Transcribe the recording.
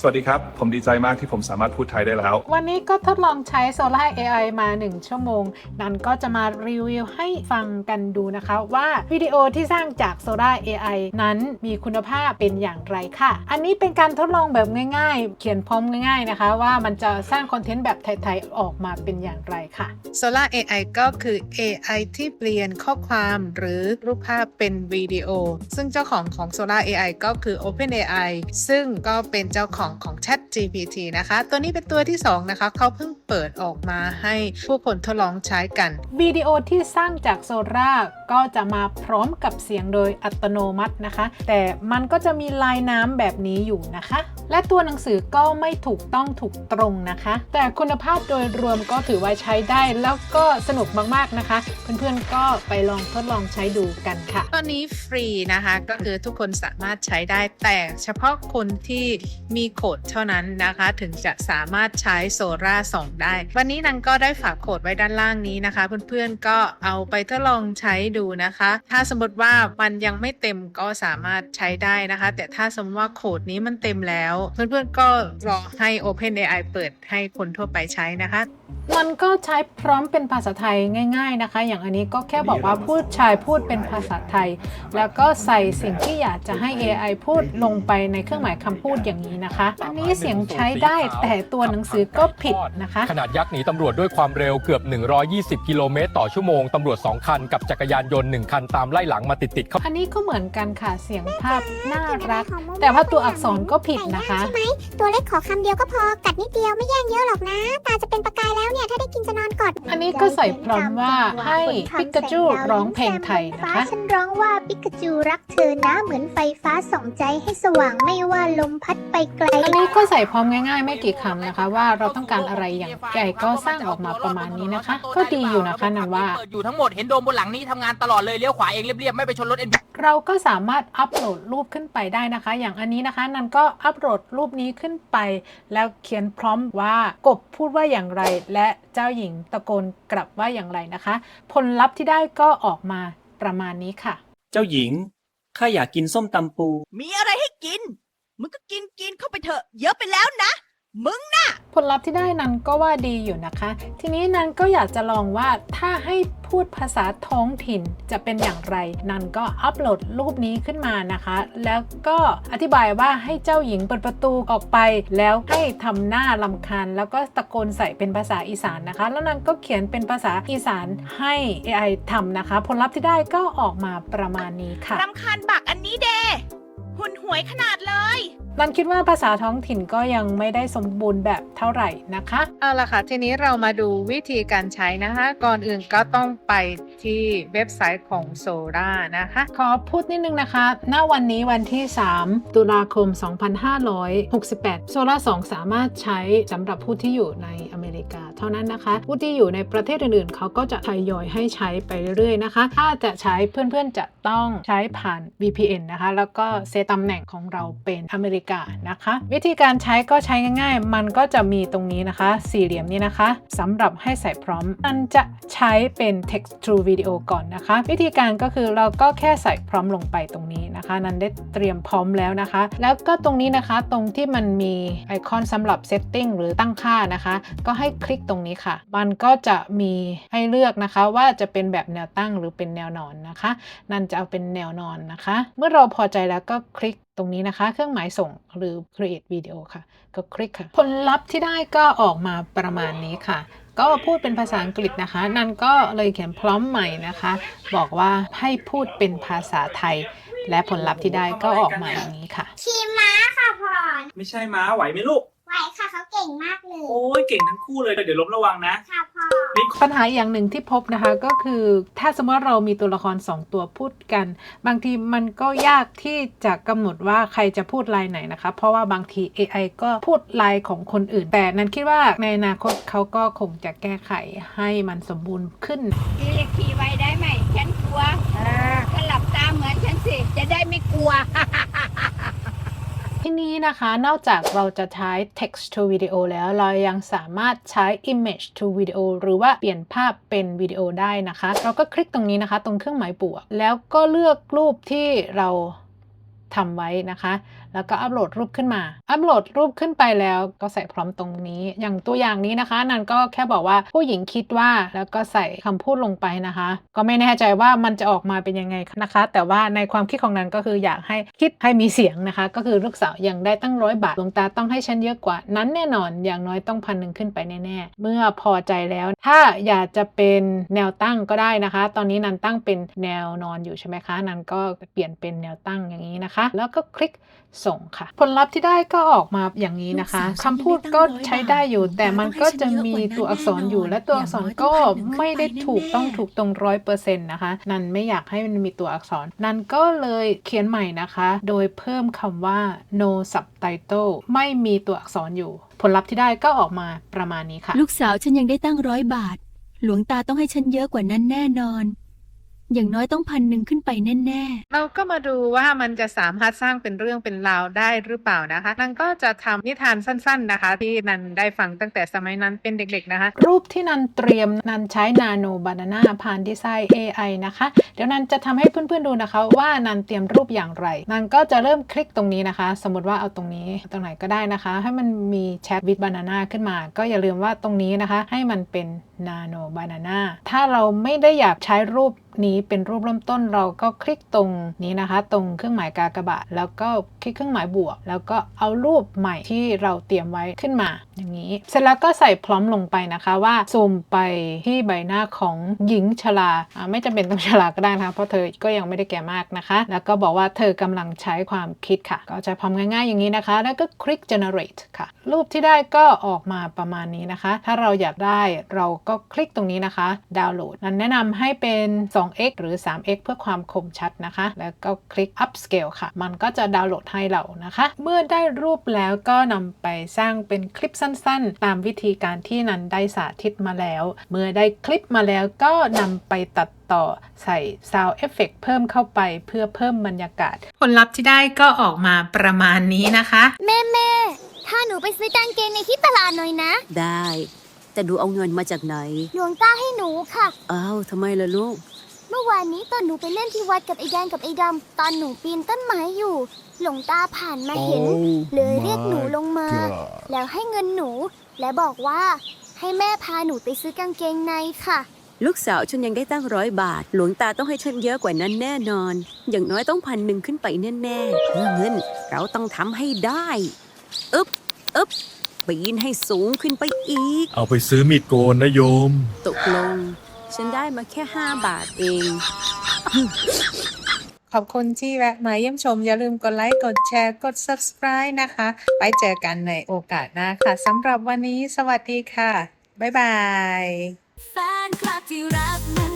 สวัสดีครับ ผมดีใจมากที่ผมสามารถพูดไทยได้แล้ว วันนี้ก็ทดลองใช้ Solar AI มา 1 ชั่วโมง นั้นก็จะมารีวิวให้ฟังกันดูนะคะว่าวิดีโอที่สร้างจาก Solar AI นั้นมีคุณภาพเป็นอย่างไรค่ะ อันนี้เป็นการทดลองแบบง่ายๆ เขียนพร้อมง่ายๆนะคะ ว่ามันจะสร้างคอนเทนต์แบบไทยๆ ออกมาเป็นอย่างไรค่ะ Solar AI ก็คือ AI ที่เปลี่ยนข้อความหรือรูปภาพเป็นวิดีโอ ซึ่งเจ้าของของ Solar AI ก็คือ OpenAI ซึ่งก็เป็นเจ้าของของ Chat GPT นะคะ ตัวนี้เป็นตัวที่ 2 นะคะ เขาเพิ่งเปิดออกมาให้ผู้คนทดลองใช้กัน วิดีโอที่สร้างจากโซล่าก็จะมาพร้อมกับเสียงโดยอัตโนมัตินะคะ แต่มันก็จะมีลายน้ำแบบนี้อยู่นะคะและตัวหนังสือก็ไม่ถูกต้องถูกตรงนะคะ แต่คุณภาพโดยรวมก็ถือว่าใช้ได้แล้วก็สนุกมากๆนะคะ เพื่อนๆก็ไปลองทดลองใช้ดูกันค่ะ ตอนนี้ฟรีนะคะก็คือทุกคนสามารถใช้ได้แต่เฉพาะคนที่มีโคดเท่านั้นนะคะ ถึงจะสามารถใช้โซล่าสองได้ วันนี้นังก็ได้ฝากโคดไว้ด้านล่างนี้นะคะ เพื่อนๆก็เอาไปทดลองใช้ดูนะคะ ถ้าสมมติว่ามันยังไม่เต็มก็สามารถใช้ได้นะคะ แต่ถ้าสมมติว่าโคดนี้มันเต็มแล้วเพื่อนๆก็รอให้ OpenAI เปิดให้คนทั่วไปใช้นะคะ มันก็ใช้พร้อมเป็นภาษาไทยง่าย ๆนะคะ อย่างอันนี้ก็แค่บอกว่าพูดชายพูดเป็นภาษาไทย แล้วก็ใส่สิ่งที่อยากจะให้ AI พูดลงไปในเครื่องหมายคำพูดอย่างนี้นะคะ อันนี้เสียงใช้ได้แต่ตัวหนังสือก็ผิดนะคะ ขนาดยักษ์หนีตำรวจด้วยความเร็วเกือบ 120 กิโลเมตรต่อชั่วโมงตำรวจ 2 คัน กับจักรยานยนต์ 1 คันตามไล่หลังมาติดๆเข้าอันนี้ก็เหมือนกันค่ะเสียงภาพน่ารัก แต่ว่าตัวอักษรก็ผิดนะคะใช่ไหมตัวเล็กขอคำเดียวก็พอกัดนิดเดียวไม่แย่งเยอะหรอกนะ ตาจะเป็นประกายแล้วเนี่ย ถ้าได้กินจะนอนกอดอันนี้ก็ใส่พร้อมว่าให้ปิกาจูร้องเพลงไทยนะคะฉันร้องว่าปิกาจูรักเธอนะเหมือนไฟฟ้าส่องใจให้สว่างไม่ว่าลมพัดไปไกล อันนี้ก็ใส่พร้อมง่ายๆ ไม่กี่คำนะคะ ว่าเราต้องการอะไรอย่างใหญ่ก็สร้างออกมาประมาณนี้นะคะ ก็ดีอยู่นะคะนันว่า เปิดอยู่ทั้งหมดเห็นโดมบนหลังนี้ทำงานตลอดเลยเลี้ยวขวาเองเรียบๆไม่ไปชนรถเอ็น เราก็สามารถอัปโหลดรูปขึ้นไปได้นะคะ อย่างอันนี้นะคะ นันก็อัปโหลดรูปนี้ขึ้นไป แล้วเขียนพร้อมว่ากบพูดว่าอย่างไร และเจ้าหญิงตะโกนกลับว่าอย่างไรนะคะ ผลลัพธ์ที่ได้ก็ออกมาประมาณนี้ค่ะ เจ้าหญิงข้าอยากกินส้มตำปู มีอะไรให้กิน มึงก็กินกินเข้าไปเถอะ เยอะไปแล้วนะ มึงผลลัพธ์ที่ได้นันก็ว่าดีอยู่นะคะ ทีนี้นันก็อยากจะลองว่าถ้าให้พูดภาษาท้องถิ่นจะเป็นอย่างไร นันก็อัปโหลดรูปนี้ขึ้นมานะคะ แล้วก็อธิบายว่าให้เจ้าหญิงเปิดประตูออกไป แล้วให้ทำหน้าลำคาญแล้วก็ตะโกนใส่เป็นภาษาอีสานนะคะ แล้วนันก็เขียนเป็นภาษาอีสานให้ AI ทำนะคะ ผลลัพธ์ที่ได้ก็ออกมาประมาณนี้ค่ะรำคาญบักอันนี้เด หุ่นหวยขนาดเลย นันคิดว่าภาษาท้องถิ่นก็ยังไม่ได้สมบูรณ์แบบเท่าไหร่นะคะ เอาละค่ะ ทีนี้เรามาดูวิธีการใช้นะคะ ก่อนอื่นก็ต้องไปที่เว็บไซต์ของ s o l a นะคะ ขอพูดนิดนึงนะคะ ณ วันนี้วันที่ 3 ตุลาคม 2568 s o l a 2สามารถใช้สำหรับผู้ที่อยู่ในอเมริกา เท่านั้นนะคะ ผู้ที่อยู่ในประเทศอื่น ๆ เขาก็จะทยอยให้ใช้ไปเรื่อย ๆ นะคะ ถ้าจะใช้เพื่อนๆ จะต้องใช้ผ่าน VPN นะคะ แล้วก็เซตตำแหน่งของเราเป็นอเมริกานะคะ วิธีการใช้ก็ใช้ง่าย ๆ มันก็จะมีตรงนี้นะคะ สี่เหลี่ยมนี้นะคะสำหรับให้ใส่พร้อมมันจะใช้เป็น text to video ก่อนนะคะ วิธีการก็คือเราก็แค่ใส่พร้อมลงไปตรงนี้นะคะ นันได้เตรียมพร้อมแล้วนะคะ แล้วก็ตรงนี้นะคะตรงที่มันมีไอคอนสำหรับ setting หรือตั้งค่านะคะ ก็ให้คลิกตรงนี้ค่ะ มันก็จะมีให้เลือกนะคะว่าจะเป็นแบบแนวตั้งหรือเป็นแนวนอนนะคะ นันจะเอาเป็นแนวนอนนะคะ เมื่อเราพอใจแล้วก็คลิกตรงนี้นะคะ เครื่องหมายส่งหรือ create video ค่ะ ก็คลิกค่ะ ผลลัพธ์ที่ได้ก็ออกมาประมาณนี้ค่ะ ก็พูดเป็นภาษาอังกฤษนะคะ นันก็เลยเขียนพร้อมใหม่นะคะ บอกว่าให้พูดเป็นภาษาไทย และผลลัพธ์ที่ได้ก็ออกมาอย่างนี้ค่ะ ขี่ม้าค่ะพรไม่ใช่ม้าไหวไหมลูก ไหวค่ะเขาเก่งมากเลย โอ้ยเก่งทั้งคู่เลย เดี๋ยวล้มระวังนะ ค่ะพร ปัญหาอย่างหนึ่งที่พบนะคะก็คือถ้าสมมติว่าเรามีตัวละคร 2 ตัวพูดกัน บางทีมันก็ยากที่จะกำหนดว่าใครจะพูดลายไหนนะคะ เพราะว่าบางที AI ก็พูดลายของคนอื่น แต่นั้นคิดว่าในอนาคตเขาก็คงจะแก้ไขให้มันสมบูรณ์ขึ้นพี่เล็กขี่ไว้ได้ไหมฉันกลัวถ้าหลับตาเหมือนฉันสิจะได้ไม่กลัว ที่นี้นะคะนอกจากเราจะใช้ text to video แล้วเรายังสามารถใช้ image to video หรือว่าเปลี่ยนภาพเป็นวิดีโอได้นะคะ เราก็คลิกตรงนี้นะคะ ตรงเครื่องหมายบวก แล้วก็เลือกรูปที่เราทำไว้นะคะแล้วก็อัปโหลดรูปขึ้นมา อัปโหลดรูปขึ้นไปแล้วก็ใส่พร้อมตรงนี้ อย่างตัวอย่างนี้นะคะ นันก็แค่บอกว่าผู้หญิงคิดว่าแล้วก็ใส่คำพูดลงไปนะคะ ก็ไม่แน่ใจว่ามันจะออกมาเป็นยังไงนะคะ แต่ว่าในความคิดของนันก็คืออยากให้คิดให้มีเสียงนะคะ ก็คือลูกสาวยังได้ตั้งร้อยบาทหลวงตาต้องให้ฉันเยอะกว่านั้นแน่นอนอย่างน้อยต้องพันหนึ่งขึ้นไปแน่ๆเมื่อพอใจแล้ว ถ้าอยากจะเป็นแนวตั้งก็ได้นะคะ ตอนนี้นันตั้งเป็นแนวนอนอยู่ใช่ไหมคะนันก็เปลี่ยนเป็นแนวตั้งอย่างนี้นะคะ แล้วก็คลิกส่งค่ะ ผลลัพธ์ที่ได้ก็ออกมาอย่างนี้นะคะลูกสาวฉันคำพูดก็ใช้ได้อยู่ แต่มันก็จะมีตัวอักษรอยู่ และตัวอักษรก็ไม่ได้ถูกต้องถูกตรงร้อยเปอร์เซ็นต์นะคะ นันไม่อยากให้มันมีตัวอักษร นันก็เลยเขียนใหม่นะคะ โดยเพิ่มคำว่า no subtitle ไม่มีตัวอักษรอยู่ ผลลัพธ์ที่ได้ก็ออกมาประมาณนี้ค่ะ ลูกสาวฉันยังได้ตั้งร้อยบาท หลวงตาต้องให้ฉันเยอะกว่านั้นแน่นอน อย่างน้อยต้องพันหนึ่งขึ้นไปแน่เราก็มาดูว่ามันจะสามารถสร้างเป็นเรื่องเป็นราวได้หรือเปล่านะคะนันก็จะทำนิทานสั้น ๆนะคะ ที่นันได้ฟังตั้งแต่สมัยนั้นเป็นเด็กๆนะคะ รูปที่นันเตรียมนันใช้นาโนบานาน่าผ่านดีไซน์ AI นะคะ เดี๋ยวนันจะทำให้เพื่อนๆดูนะคะ ว่านันเตรียมรูปอย่างไรนันก็จะเริ่มคลิกตรงนี้นะคะ สมมติว่าเอาตรงนี้ตรงไหนก็ได้นะคะ ให้มันมีแชทวิดบานาน่าขึ้นมา ก็อย่าลืมว่าตรงนี้นะคะ ให้มันเป็นนาโนบานาน่าถ้าเราไม่ได้อยากใช้รูปนี้เป็นรูปเริ่มต้นเราก็คลิกตรงนี้นะคะ ตรงเครื่องหมายกากบาท แล้วก็คลิกเครื่องหมายบวก แล้วก็เอารูปใหม่ที่เราเตรียมไว้ขึ้นมา อย่างนี้ เสร็จแล้วก็ใส่พร้อมลงไปนะคะว่าซูมไปที่ใบหน้าของหญิงชราไม่จำเป็นต้องชราก็ได้นะคะเพราะเธอก็ยังไม่ได้แก่มากนะคะ แล้วก็บอกว่าเธอกำลังใช้ความคิดค่ะ ก็จะพร้อมง่ายๆอย่างนี้นะคะ แล้วก็คลิก generate ค่ะ รูปที่ได้ก็ออกมาประมาณนี้นะคะ ถ้าเราอยากได้เราก็คลิกตรงนี้นะคะ ดาวน์โหลด นั้นแนะนำให้เป็น 2x หรือ 3x เพื่อความคมชัดนะคะ แล้วก็คลิก upscale ค่ะ มันก็จะดาวน์โหลดให้เรานะคะ เมื่อได้รูปแล้วก็นำไปสร้างเป็นคลิปสั้นๆ ตามวิธีการที่นันได้สาธิตมาแล้ว เมื่อได้คลิปมาแล้วก็นำไปตัดต่อใส่ sound effect เพิ่มเข้าไปเพื่อเพิ่มบรรยากาศ ผลลัพธ์ที่ได้ก็ออกมาประมาณนี้นะคะ แม่แม่ถ้าหนูไปซื้อกางเกงในที่ตลาดหน่อยนะๆได้ แต่ดูเอาเงินมาจากไหน หลวงตาให้หนูค่ะ อ้าวทำไมล่ะลูก เมื่อวานนี้ตอนหนูไปเล่นที่วัดกับไอ้แดงกับไอ้ดำตอนหนูปีนต้นไม้อยู่ หลวงตาผ่านมาเห็นเลยเรียกหนูลงมาแล้วให้เงินหนู และบอกว่า ให้แม่พาหนูไปซื้อกางเกงในค่ะ ลูกสาวฉันยังได้ตั้งร้อยบาท หลวงตาต้องให้ฉันเยอะกว่านั้นแน่นอน อย่างน้อยต้องพันหนึ่งขึ้นไปแน่ๆเพื่อเงินเราต้องทำให้ได้ อึบอึบ ปีนให้สูงขึ้นไปอีก เอาไปซื้อมีดโกนนะโยม ตกลง ฉันได้มาแค่ห้าบาทเอง ขอบคุณที่แวะมาเยี่ยมชม อย่าลืมกดไลค์ กดแชร์ กด subscribe นะคะ ไปเจอกันในโอกาสหน้าค่ะสำหรับวันนี้สวัสดีค่ะ บ๊ายบายๆแฟนคลับที่รักมันค